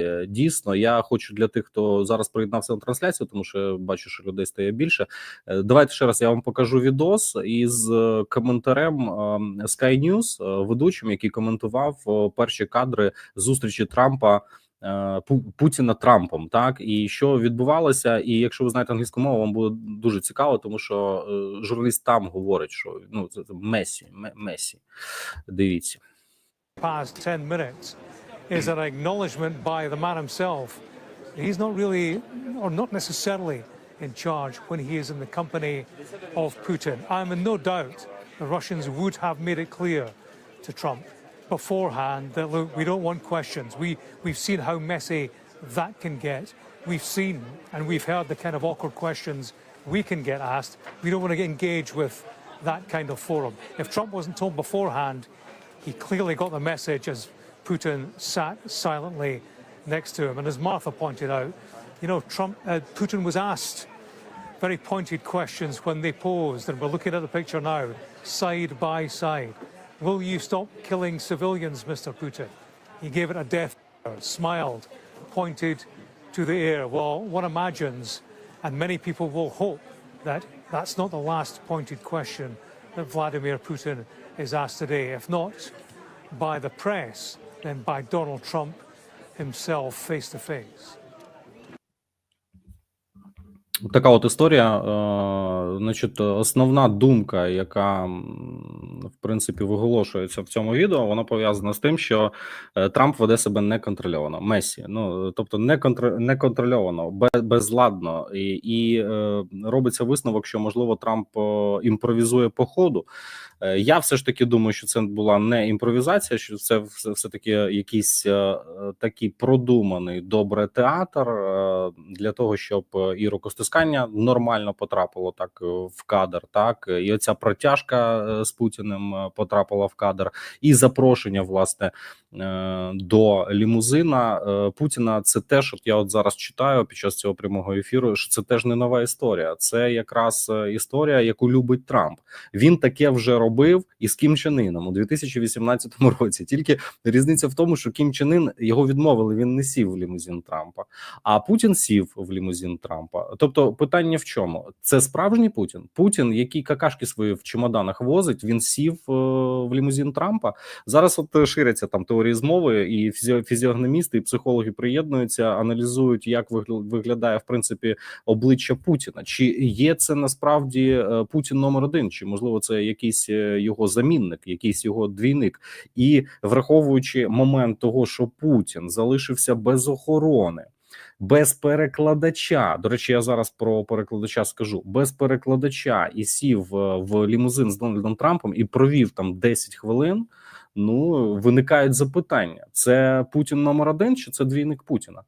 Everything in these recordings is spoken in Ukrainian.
Е, Дійсно, я хочу для тих, хто зараз приєднався на трансляцію, тому що бачу, що людей стає більше. Е, Давайте ще раз я вам покажу відос із е, коментарем Sky News, ведучим, який коментував перші кадри зустрічі Трампа. Путіна Трампом, так і що відбувалося, і якщо ви знаєте англійську мову, вам буде дуже цікаво, тому що журналіст там говорить, що ну це, Месі, Месі. Дивіться. past 10 minutes is an acknowledgement by the man himself. He's not really, or not necessarily, in charge when he is in the company of Putin. I'm in no doubt the Russians would have made it clear to Trump beforehand that look, we don't want questions. We we've seen how messy that can get. We've seen and we've heard the kind of awkward questions we can get asked. We don't want to engage with that kind of forum. If Trump wasn't told beforehand, he clearly got the message as Putin sat silently next to him. And as Martha pointed out, you know, Trump, uh, Putin was asked very pointed questions when they posed, and we're looking at the picture now, side by side. Will you stop killing civilians, Mr. Putin? He gave it a death, smiled, pointed to the air. Well, one imagines, and many people will hope, that that's not the last pointed question that Vladimir Putin is asked today. If not by the press, then by Donald Trump himself face to face. Така от історія. Е, значить, основна думка, яка в принципі виголошується в цьому відео, вона пов'язана з тим, що е, Трамп веде себе неконтрольовано. Месі, ну тобто неконтр... неконтрольовано, безладно, і, і е, робиться висновок, що можливо Трамп імпровізує по ходу. Е, Я все ж таки думаю, що це була не імпровізація, що це все, все таки якийсь е, е, такий продуманий добре театр для того, щоб і рукостискання нормально потрапило так в кадр, так? І оця протяжка з Путіним потрапила в кадр, і запрошення власне до лімузина е, Путіна. Це теж, от я от зараз читаю під час цього прямого ефіру, що це теж не нова історія. Це якраз е, історія, яку любить Трамп. Він таке вже робив із Кім Чен Іном у 2018 році. Тільки різниця в тому, що Кім Чен Ін його відмовили. Він не сів в лімузин Трампа, а Путін сів в лімузин Трампа. Тобто, питання в чому? Це справжній Путін? Путін, який какашки свої в чемоданах возить, він сів е, в лімузин Трампа. Зараз от е, ширяться там теорії змови, і фізіо- фізіогномісти, і психологи приєднуються, аналізують, як вигля- виглядає в принципі обличчя Путіна. Чи є це насправді е, Путін номер один, чи можливо це якийсь е, його замінник, якийсь його двійник, і враховуючи момент того, що Путін залишився без охорони. Без перекладача, до речі, я зараз про перекладача скажу без перекладача і сів е, в лімузин з Дональдом Трампом і провів там 10 хвилин. Ну виникають запитання: це Путін номер один, чи це двійник Путіна?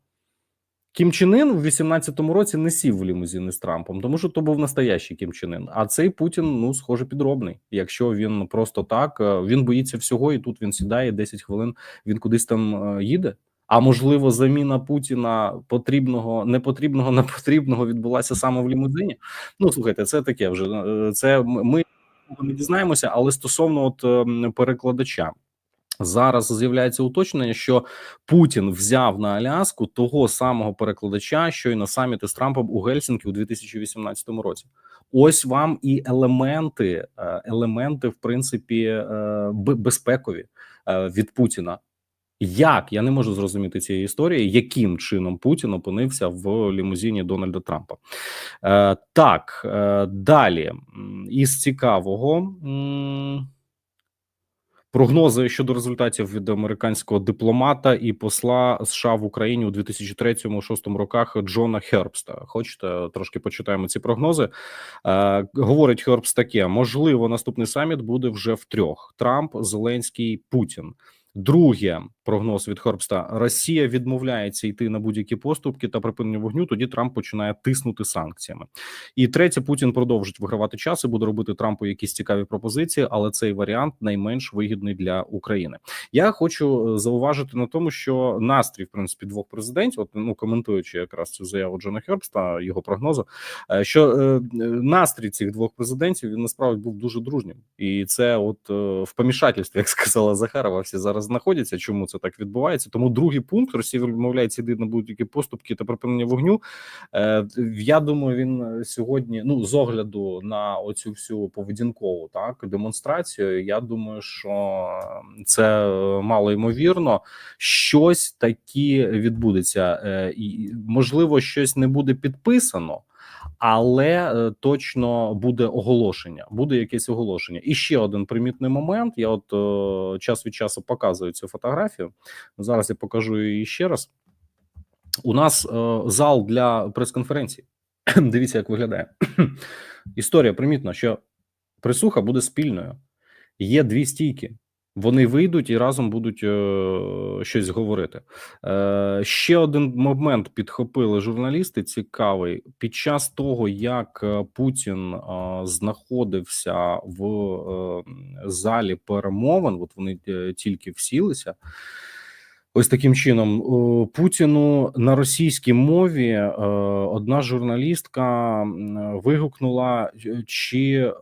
Кім Чен Ын в 18-му році не сів в лімузин із Трампом, тому що то був настоящий Кім Чен Ын. А цей Путін, ну схоже, підробний. Якщо він просто так е, він боїться всього, і тут він сідає 10 хвилин. Він кудись там е, їде. А можливо, заміна Путіна потрібного, непотрібного, непотрібного відбулася саме в лімузині. Ну слухайте, це таке вже е, це м- ми не дізнаємося, але стосовно от ем, перекладача. Зараз з'являється уточнення, що Путін взяв на Аляску того самого перекладача, що й на саміти з Трампом у Гельсінкі у 2018 році. Ось вам і елементи, е, елементи, в принципі, е, безпекові е, від Путіна. Як я не можу зрозуміти цієї історії, яким чином Путін опинився в лімузині Дональда Трампа? Е, так е, далі із цікавого. Прогнози щодо результатів від американського дипломата і посла США в Україні у 2003-2006 роках Джона Хербста. Хочете трошки почитаємо ці прогнози? Е, говорить Хербст таке: можливо, наступний саміт буде вже в трьох: Трамп, Зеленський, Путін. Друге прогноз від Хорбста: Росія відмовляється йти на будь-які поступки та припинення вогню. Тоді Трамп починає тиснути санкціями. І третє, Путін продовжить вигравати час і буде робити Трампу якісь цікаві пропозиції, але цей варіант найменш вигідний для України. Я хочу е, зауважити на тому, що настрій, в принципі, двох президентів, от ну коментуючи якраз цю заяву Джона Хербста, його прогнозу, е, що е, настрій цих двох президентів він насправді був дуже дружнім, і це, от в помішательстві, як сказала Захарова, всі зараз зараз знаходяться. Чому це так відбувається? Тому другий пункт Росія відмовляється йти на будь-які поступки та припинення вогню. Е, я думаю, він сьогодні, ну з огляду на оцю всю поведінкову так демонстрацію. Я думаю, що це мало ймовірно. Щось таке відбудеться, Е, і можливо, щось не буде підписано. Але е, точно буде оголошення, буде якесь оголошення. І ще один примітний момент. Я от е, час від часу показую цю фотографію. Зараз я покажу її ще раз. У нас е, зал для прес-конференції. Дивіться, як виглядає. Історія примітна, що присуха буде спільною. Є дві стійки. Вони вийдуть і разом будуть е, щось говорити. Е, ще один момент підхопили журналісти. Цікавий під час того, як е, Путін е, знаходився в е, залі перемовин. От вони тільки всілися. Ось таким чином Путіну на російській мові одна журналістка вигукнула, чи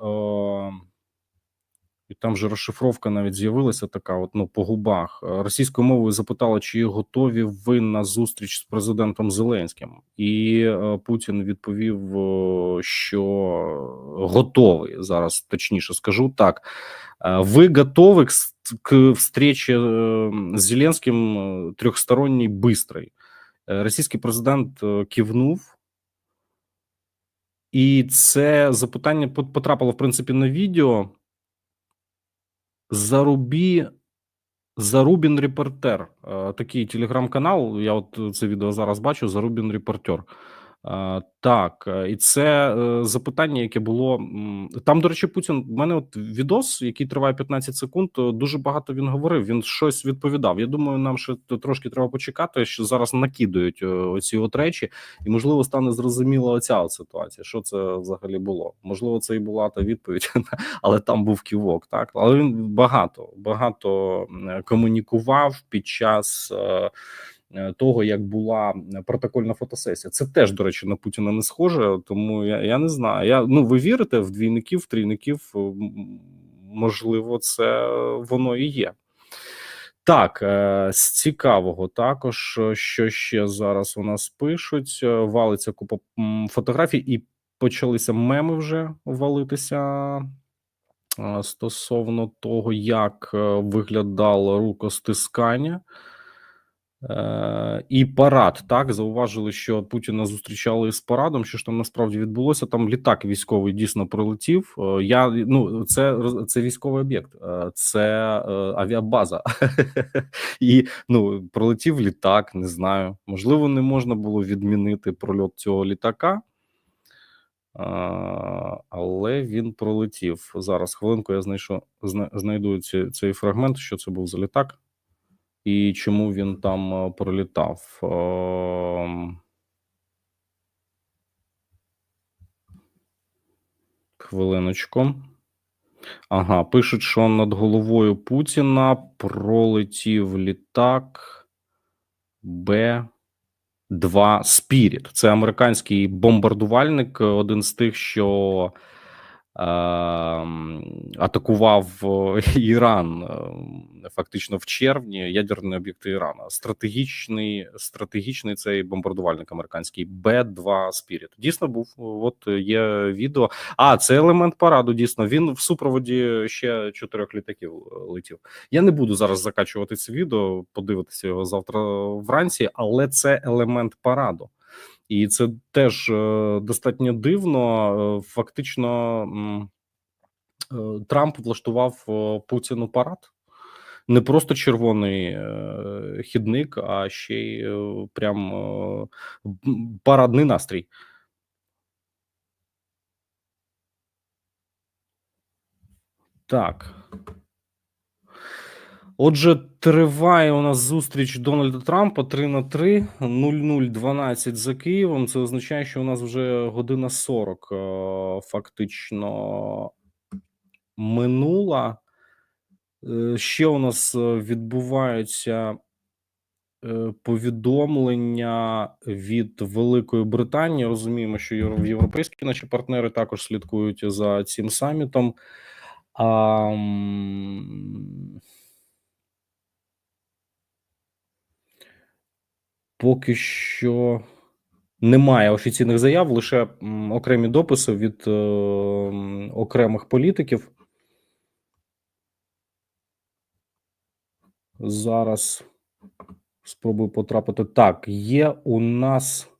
і там же розшифровка навіть з'явилася така, от ну по губах Е, російською мовою запитала, чи готові ви на зустріч з президентом Зеленським, і е, Путін відповів, е, що готовий зараз. Точніше скажу так. Э, Вы готовы к, с- к встрече э, с Зеленским э, трехсторонней быстрой? Е, Російський президент е, кивнув, і це запитання пот- потрапило в принципі на відео. Зарубі Зарубін Репортер. Е, Такий телеграм-канал. Я от це відео зараз бачу. Зарубін Репортер. Так, е, і це е, запитання, яке було там. До речі, Путін. В мене от відос, який триває 15 секунд. Дуже багато він говорив. Він щось відповідав. Я думаю, нам ще трошки треба почекати, що зараз накидають е, оці от речі, і можливо стане зрозуміла оця ситуація. Що це взагалі було? Можливо, це і була та відповідь, але там був ківок. Так, але він багато багато комунікував під час. Е, е, Того як була протокольна фотосесія, це теж до речі на Путіна не схоже. Тому я, я не знаю. Я ну ви вірите в двійників, в трійників? Можливо, це воно і є. Так, е, з цікавого також, е, що ще зараз у нас пишуть, е, валиться купа фотографій, і почалися меми вже валитися е, стосовно того, як е, виглядало рукостискання. Е, і парад так зауважили, що Путіна зустрічали з парадом. Що ж там насправді відбулося? Там літак військовий дійсно пролетів. Е, Я ну це це військовий об'єкт, е, це авіабаза, і ну пролетів літак. Не знаю. Можливо, не можна було відмінити прольот цього літака. Але він пролетів зараз. Хвилинку я знайшов знайду ці, цей фрагмент, що це був за літак і чому він там е, пролітав. Ем, Хвилиночку. Ага, пишуть, що над головою Путіна пролетів літак Б. 2 Спіріт. Це американський бомбардувальник, е, один з тих, що атакував е, Іран е, фактично в червні ядерні об'єкти Ірану. Стратегічний, стратегічний цей бомбардувальник американський Б-2 Спіріт. Дійсно був. От є відео. А це елемент параду. Дійсно, він в супроводі ще чотирьох літаків е, летів. Я не буду зараз закачувати це відео, подивитися його завтра вранці, але це елемент параду. І це теж е, достатньо дивно. Е, Фактично, е, Трамп влаштував Путіну парад. Не просто червоний хідник, а ще й прям парадний настрій. Так. Отже, триває у нас зустріч Дональда Трампа 3 на 3, 0012 за Києвом. Це означає, що у нас вже година 40 е, фактично минула. Е, Ще у нас е, відбуваються повідомлення від Великої Британії. Розуміємо, що європейські наші партнери також слідкують за цим самітом. А, м, поки що немає офіційних заяв, лише окремі дописи від е, окремих політиків. Зараз спробую потрапити. Так, є у нас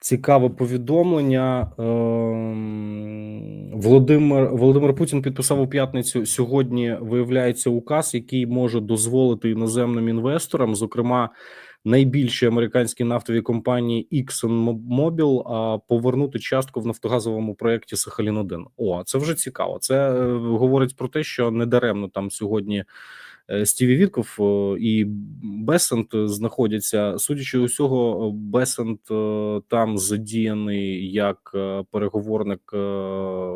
цікаве повідомлення. Ем, Володимир Володимир Путін підписав у п'ятницю. Сьогодні виявляється указ, який може дозволити іноземним інвесторам, зокрема найбільшій американській нафтовій компанії ExxonMobil, повернути частку в нафтогазовому проєкті Сахалін 1 О, це вже цікаво. Це е, говорить про те, що недаремно там сьогодні. Е, Стіві Вітков і Бесент знаходяться. Судячи усього, Бесент там задіяний як е, переговорник е,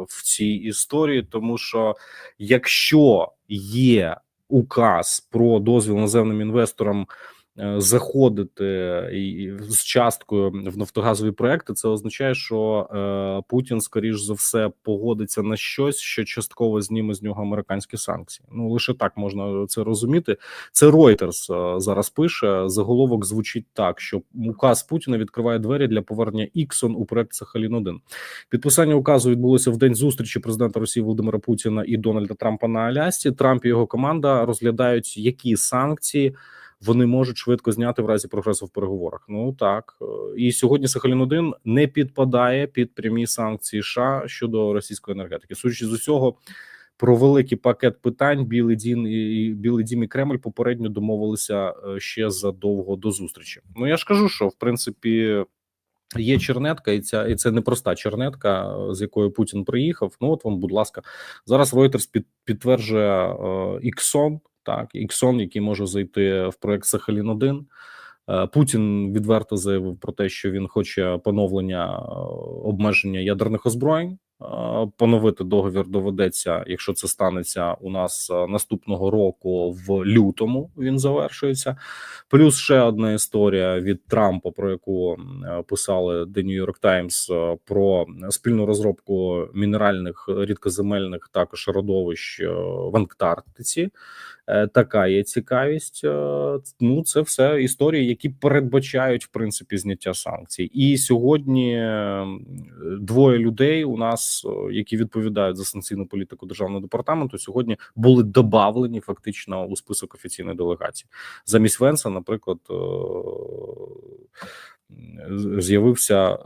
в цій історії, тому що якщо є указ про дозвіл наземним інвесторам заходити з часткою в нафтогазові проекти, це означає, що е, Путін, скоріш за все, погодиться на щось, що частково зніме з нього американські санкції. Ну лише так можна це розуміти. Це Reuters е, зараз пише. Заголовок звучить так, що указ Путіна відкриває двері для повернення Іксон у проект Сахалін 1 Підписання указу відбулося в день зустрічі президента Росії Володимира Путіна і Дональда Трампа на Алясці. Трамп і його команда розглядають, які санкції вони можуть швидко зняти в разі прогресу в переговорах. Ну так Е, і сьогодні Сахалін 1 не підпадає під прямі санкції США щодо російської енергетики. Судячи з усього. Про великий пакет питань Білий Дім і Білий Дім і Кремль попередньо домовилися е, ще задовго до зустрічі. Ну я ж кажу, що в принципі Є чернетка, і ця і це не проста чернетка, з якою Путін приїхав. Ну от вам, будь ласка, зараз Reuters під, підтверджує е, Іксон, так Іксон, який може зайти в проект Сахалін 1 Е, Путін відверто заявив про те, що він хоче поновлення е, обмеження ядерних озброєнь. Е, Поновити договір доведеться, якщо це станеться у нас наступного року в лютому. Він завершується. Плюс ще одна історія від Трампа, про яку писали The New York Times, про спільну розробку мінеральних рідкоземельних також родовищ в Антарктиці. Е, Така є цікавість. Е, Ну, це все історії, які передбачають в принципі зняття санкцій. І сьогодні двоє людей у нас, е, які відповідають за санкційну політику державного департаменту, сьогодні були добавлені фактично у список офіційної делегації. Замість Венса, наприклад, з'явився.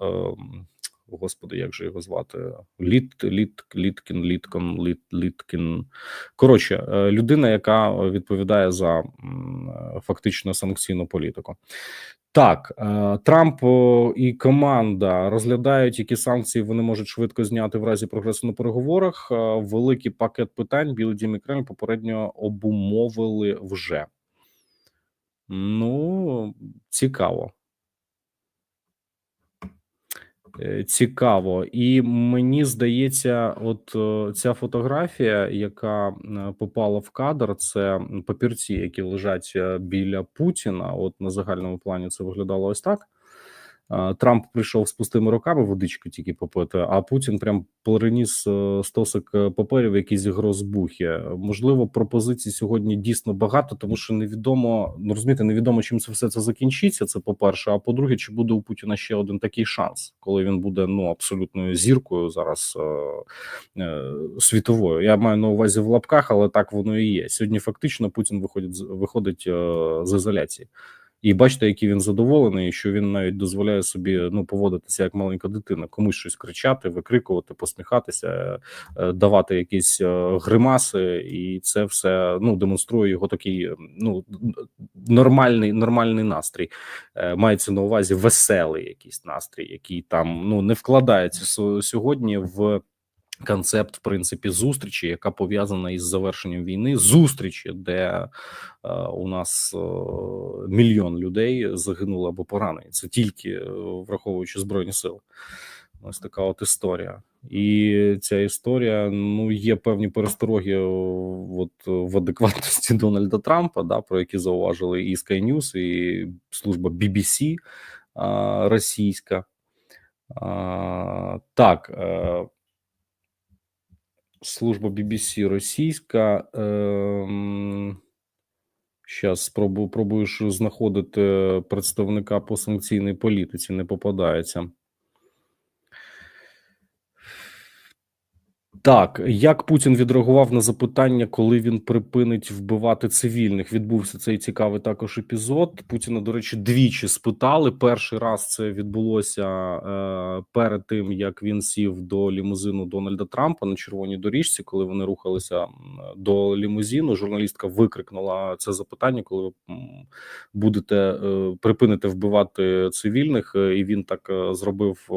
Господи, як же його звати? Літ, Літ, Літкін, Літкон, Літ, Літкін. Коротше, е, людина, яка відповідає за фактично санкційну політику. Так, е, Трамп і команда розглядають, які санкції вони можуть швидко зняти в разі прогресу на переговорах. Е, Великий пакет питань Білий Дім і Кремль попередньо обумовили вже. Ну, цікаво. Е, Цікаво, і мені здається, от е, ця фотографія, яка е, попала в кадр, це папірці, які лежать е, біля Путіна. От на загальному плані це виглядало ось так. Трамп прийшов з пустими руками водички тільки попити, а Путін прям переніс е, стосик е, паперів, якісь грозбухи. Можливо, пропозицій сьогодні дійсно багато, тому що невідомо ну розумієте, невідомо чим це все це закінчиться. Це по перше. А по-друге, чи буде у Путіна ще один такий шанс, коли він буде ну абсолютною зіркою зараз е, е, світовою. Я маю на увазі в лапках, але так воно і є. Сьогодні фактично Путін виходить виходить е, з ізоляції. І бачите, який він задоволений, що він навіть дозволяє собі ну поводитися як маленька дитина, комусь щось кричати, викрикувати, посміхатися, е, давати якісь е, гримаси, і це все ну демонструє його такий е, ну нормальний, нормальний настрій. Е, Мається на увазі веселий якийсь настрій, який там ну не вкладається сьогодні в. Концепт, в принципі, зустрічі, яка пов'язана із завершенням війни, зустрічі, де е, у нас е, мільйон людей загинуло або поранені. Це тільки е, враховуючи збройні сили. Ось така от історія. І ця історія ну є певні перестороги е, от в адекватності Дональда Трампа, да, про які зауважили і Sky News, і служба BBC а, російська. А, так, е, служба BBC російська. Зараз Щас спробую пробуєш знаходити представника по санкційній політиці, не попадається. Так, як Путін відреагував на запитання, коли він припинить вбивати цивільних? Відбувся цей цікавий також епізод. Путіна, до речі, двічі спитали. Перший раз це відбулося е, перед тим, як він сів до лімузину Дональда Трампа на червоній доріжці, коли вони рухалися до лімузину. Журналістка викрикнула це запитання, коли ви будете е, припините вбивати цивільних, Е, і він так е, зробив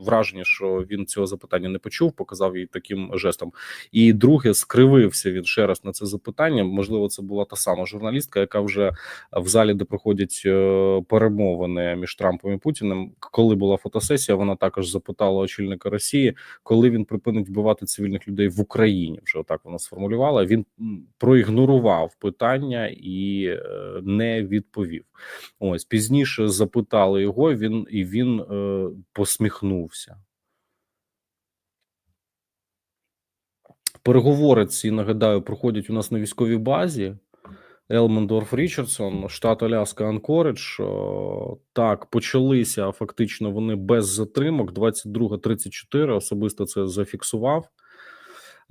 враження, що він цього запитання не почув, показав їй таким жестом. І друге, скривився він ще раз на це запитання. Можливо, це була та сама журналістка, яка вже в залі, де проходять е, перемовини між Трампом і Путіним. Коли була фотосесія, вона також запитала очільника Росії, коли він припинить вбивати цивільних людей в Україні. Вже отак вона сформулювала. Він проігнорував питання і е, не відповів. Ось пізніше запитали його. Він і він е, посміхнувся. Переговори ці нагадаю проходять у нас на військовій базі. Елмендорф Річардсон, штат Аляска, Анкоридж. Так, почалися фактично вони без затримок. 22.34, Особисто це зафіксував.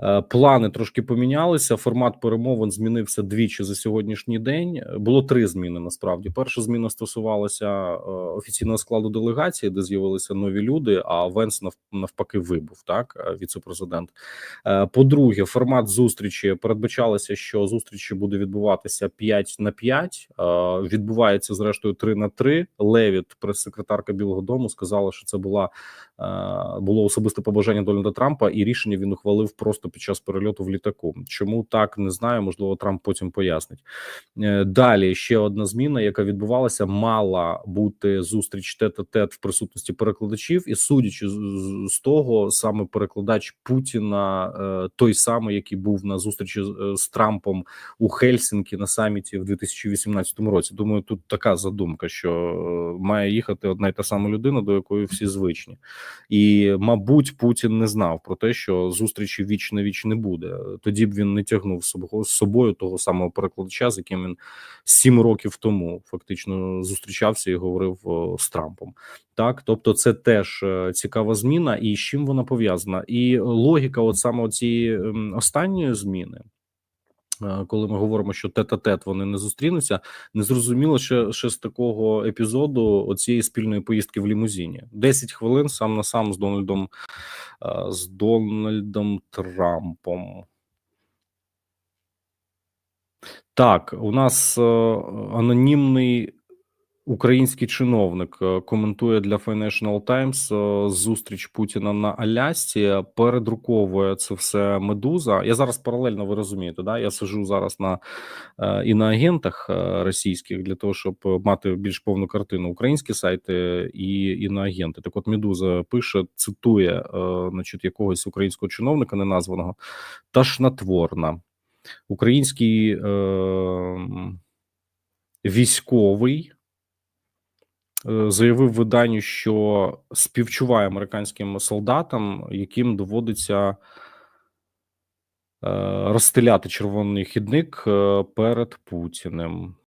Е, Плани трошки помінялися. Формат перемовин змінився двічі за сьогоднішній день. Було три зміни. Насправді, перша зміна стосувалася е, офіційного складу делегації, де з'явилися нові люди. А Венс нав- навпаки вибув так, е, віце-президент. По-друге, формат зустрічі передбачалося, що зустрічі буде відбуватися 5 на 5. е, Відбувається зрештою 3 на 3. Левіт, прес-секретарка Білого Дому, сказала, що це була було особисте побажання Дональда Трампа, і рішення він ухвалив просто під час перельоту в літаку. Чому так не знаю? Можливо, Трамп потім пояснить. Е, Далі ще одна зміна, яка відбувалася, мала бути зустріч тет-а-тет в присутності перекладачів, і судячи з, того, саме перекладач Путіна, е, той самий, який був на зустрічі з, е, Трампом у Хельсінкі на саміті в 2018 році. Думаю, тут така задумка, що має їхати одна й та сама людина, до якої всі звичні. І, мабуть, Путін не знав про те, що зустрічі віч на віч не буде. Тоді б він не тягнув з собою- того самого перекладача, з яким він сім років тому фактично зустрічався і говорив з Трампом. Так, тобто, це теж е, цікава зміна, і з чим вона пов'язана? І логіка, от саме цієї ем, останньої зміни. Коли ми говоримо, що тет-а-тет вони не зустрінуться, не зрозуміло ще, ще з такого епізоду оцієї спільної поїздки в лімузині. 10 хвилин сам на сам з Дональдом з Дональдом Трампом. Так, у нас е, анонімний український чиновник е, коментує для Financial Times е, зустріч Путіна на Алясці. Передруковує це все медуза. Я зараз паралельно ви розумієте, да? Я сижу зараз на е, і на агентах російських для того, щоб мати більш повну картину. Українські сайти і, і на агенти. Так, от Медуза пише, цитує, значить, якогось українського чиновника неназваного ташнотворна. Український е, військовий заявив виданню, що співчуває американським солдатам, яким доводиться розстеляти розстріляти червоний хідник е, перед Путіним.